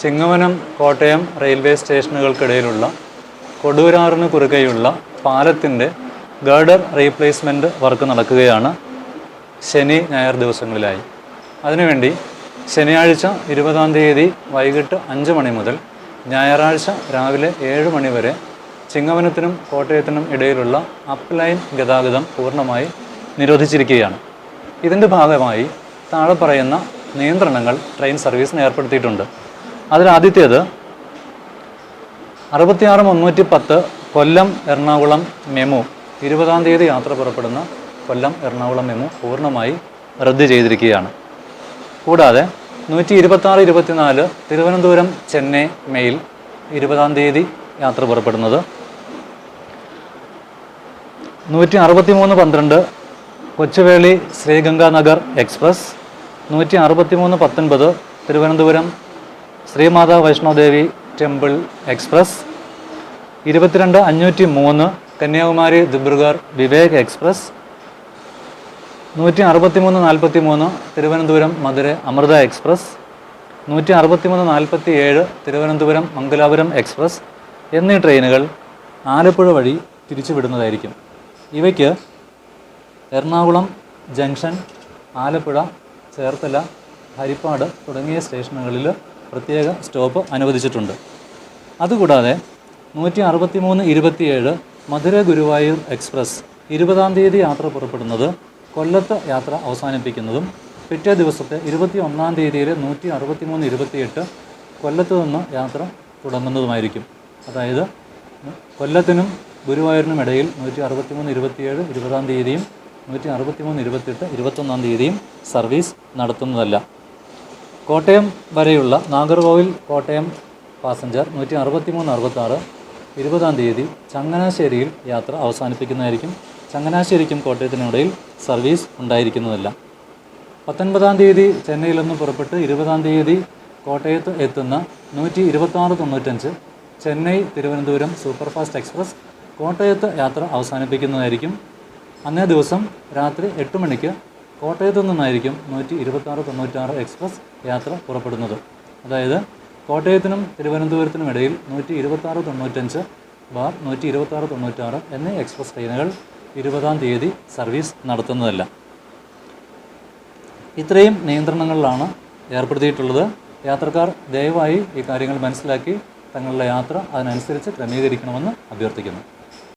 Chingavanam Kottayam railway സ്റ്റേഷനുകൾക്കിടയിലുള്ള കൊടൂരാറിന് കുറുകെയുള്ള പാലത്തിന്റെ ഗർഡർ റീപ്ലേസ്മെന്റ് വർക്ക് നടക്കുകയാണ് ശനി ഞായർ ദിവസങ്ങളിലായി. അതിനുവേണ്ടി ശനിയാഴ്ച ഇരുപതാം തീയതി വൈകിട്ട് അഞ്ച് മണി മുതൽ ഞായറാഴ്ച രാവിലെ ഏഴ് മണി വരെ ചിങ്ങവനത്തിനും കോട്ടയത്തിനും ഇടയിലുള്ള അപ്പ് ലൈൻ ഗതാഗതം പൂർണമായി നിരോധിച്ചിരിക്കുകയാണ്. ഇതിന്റെ ഭാഗമായി താഴെ പറയുന്ന നിയന്ത്രണങ്ങൾ ട്രെയിൻ സർവീസിന് ഏർപ്പെടുത്തിയിട്ടുണ്ട്. അതിൽ ആദ്യത്തേത് അറുപത്തിയാറ് മുന്നൂറ്റി പത്ത് കൊല്ലം എറണാകുളം മെമു. ഇരുപതാം തീയതി യാത്ര പുറപ്പെടുന്ന കൊല്ലം എറണാകുളം മെമു പൂർണമായി റദ്ദ് ചെയ്തിരിക്കുകയാണ്. കൂടാതെ നൂറ്റി ഇരുപത്താറ് ഇരുപത്തിനാല് തിരുവനന്തപുരം ചെന്നൈ മെയിൽ ഇരുപതാം തീയതി യാത്ര പുറപ്പെടുന്നത്. നൂറ്റി അറുപത്തി മൂന്ന് പന്ത്രണ്ട് കൊച്ചുവേളി ശ്രീഗംഗാനഗർ എക്സ്പ്രസ്. നൂറ്റി അറുപത്തി മൂന്ന് പത്തൊൻപത് തിരുവനന്തപുരം ശ്രീമാതാ വൈഷ്ണോദേവി ടെമ്പിൾ എക്സ്പ്രസ്. ഇരുപത്തിരണ്ട് അഞ്ഞൂറ്റി മൂന്ന് കന്യാകുമാരി ദിബ്രുഗഡ് വിവേക് എക്സ്പ്രസ്. നൂറ്റി അറുപത്തി മൂന്ന് നാൽപ്പത്തി മൂന്ന് തിരുവനന്തപുരം മധുര അമൃത എക്സ്പ്രസ്. നൂറ്റി അറുപത്തി മൂന്ന് നാൽപ്പത്തി ഏഴ് തിരുവനന്തപുരം മംഗലാപുരം എക്സ്പ്രസ് എന്നീ ട്രെയിനുകൾ ആലപ്പുഴ വഴി തിരിച്ചുവിടുന്നതായിരിക്കും. ഇവയ്ക്ക് എറണാകുളം ജംഗ്ഷൻ ആലപ്പുഴ ചേർത്തല ഹരിപ്പാട് തുടങ്ങിയ സ്റ്റേഷനുകളിൽ പ്രത്യേക സ്റ്റോപ്പ് അനുവദിച്ചിട്ടുണ്ട്. അതുകൂടാതെ നൂറ്റി അറുപത്തി മൂന്ന് ഇരുപത്തിയേഴ് മധുര ഗുരുവായൂർ എക്സ്പ്രസ് ഇരുപതാം തീയതി യാത്ര പുറപ്പെടുന്നത് കൊല്ലത്ത് യാത്ര അവസാനിപ്പിക്കുന്നതും പിറ്റേ ദിവസത്തെ ഇരുപത്തി ഒന്നാം തീയതിയിലെ നൂറ്റി അറുപത്തി മൂന്ന് ഇരുപത്തിയെട്ട് കൊല്ലത്ത് നിന്ന് യാത്ര തുടങ്ങുന്നതുമായിരിക്കും. അതായത് കൊല്ലത്തിനും ഗുരുവായൂരിനും ഇടയിൽ നൂറ്റി അറുപത്തി മൂന്ന് ഇരുപത്തിയേഴ് ഇരുപതാം തീയതിയും നൂറ്റി അറുപത്തി മൂന്ന് ഇരുപത്തിയെട്ട് ഇരുപത്തൊന്നാം തീയതിയും സർവീസ് നടത്തുന്നതല്ല. കോട്ടയം വരെയുള്ള നാഗർകോവിൽ കോട്ടയം പാസഞ്ചർ നൂറ്റി അറുപത്തി മൂന്ന് അറുപത്താറ് ഇരുപതാം തീയതി ചങ്ങനാശ്ശേരിയിൽ യാത്ര അവസാനിപ്പിക്കുന്നതായിരിക്കും. ചങ്ങനാശ്ശേരിക്കും കോട്ടയത്തിനിടയിൽ സർവീസ് ഉണ്ടായിരിക്കുന്നതല്ല. പത്തൊൻപതാം തീയതി ചെന്നൈയിൽ നിന്ന് പുറപ്പെട്ട് ഇരുപതാം തീയതി കോട്ടയത്ത് എത്തുന്ന നൂറ്റി ഇരുപത്താറ് തൊണ്ണൂറ്റഞ്ച് ചെന്നൈ തിരുവനന്തപുരം സൂപ്പർഫാസ്റ്റ് എക്സ്പ്രസ് കോട്ടയത്ത് യാത്ര അവസാനിപ്പിക്കുന്നതായിരിക്കും. അന്നേ ദിവസം രാത്രി എട്ട് മണിക്ക് കോട്ടയത്തു നിന്നായിരിക്കും നൂറ്റി ഇരുപത്താറ് തൊണ്ണൂറ്റാറ് എക്സ്പ്രസ് യാത്ര പുറപ്പെടുന്നത്. അതായത് കോട്ടയത്തിനും തിരുവനന്തപുരത്തിനും ഇടയിൽ നൂറ്റി ഇരുപത്താറ് തൊണ്ണൂറ്റഞ്ച് ബാർ നൂറ്റി ഇരുപത്താറ് തൊണ്ണൂറ്റാറ് എന്നീ എക്സ്പ്രസ് ട്രെയിനുകൾ ഇരുപതാം തീയതി സർവീസ് നടത്തുന്നതല്ല. ഇത്രയും നിയന്ത്രണങ്ങളിലാണ് ഏർപ്പെടുത്തിയിട്ടുള്ളത്. യാത്രക്കാർ ദയവായി ഈ കാര്യങ്ങൾ മനസ്സിലാക്കി തങ്ങളുടെ യാത്ര അതിനനുസരിച്ച് ക്രമീകരിക്കണമെന്ന് അഭ്യർത്ഥിക്കുന്നു.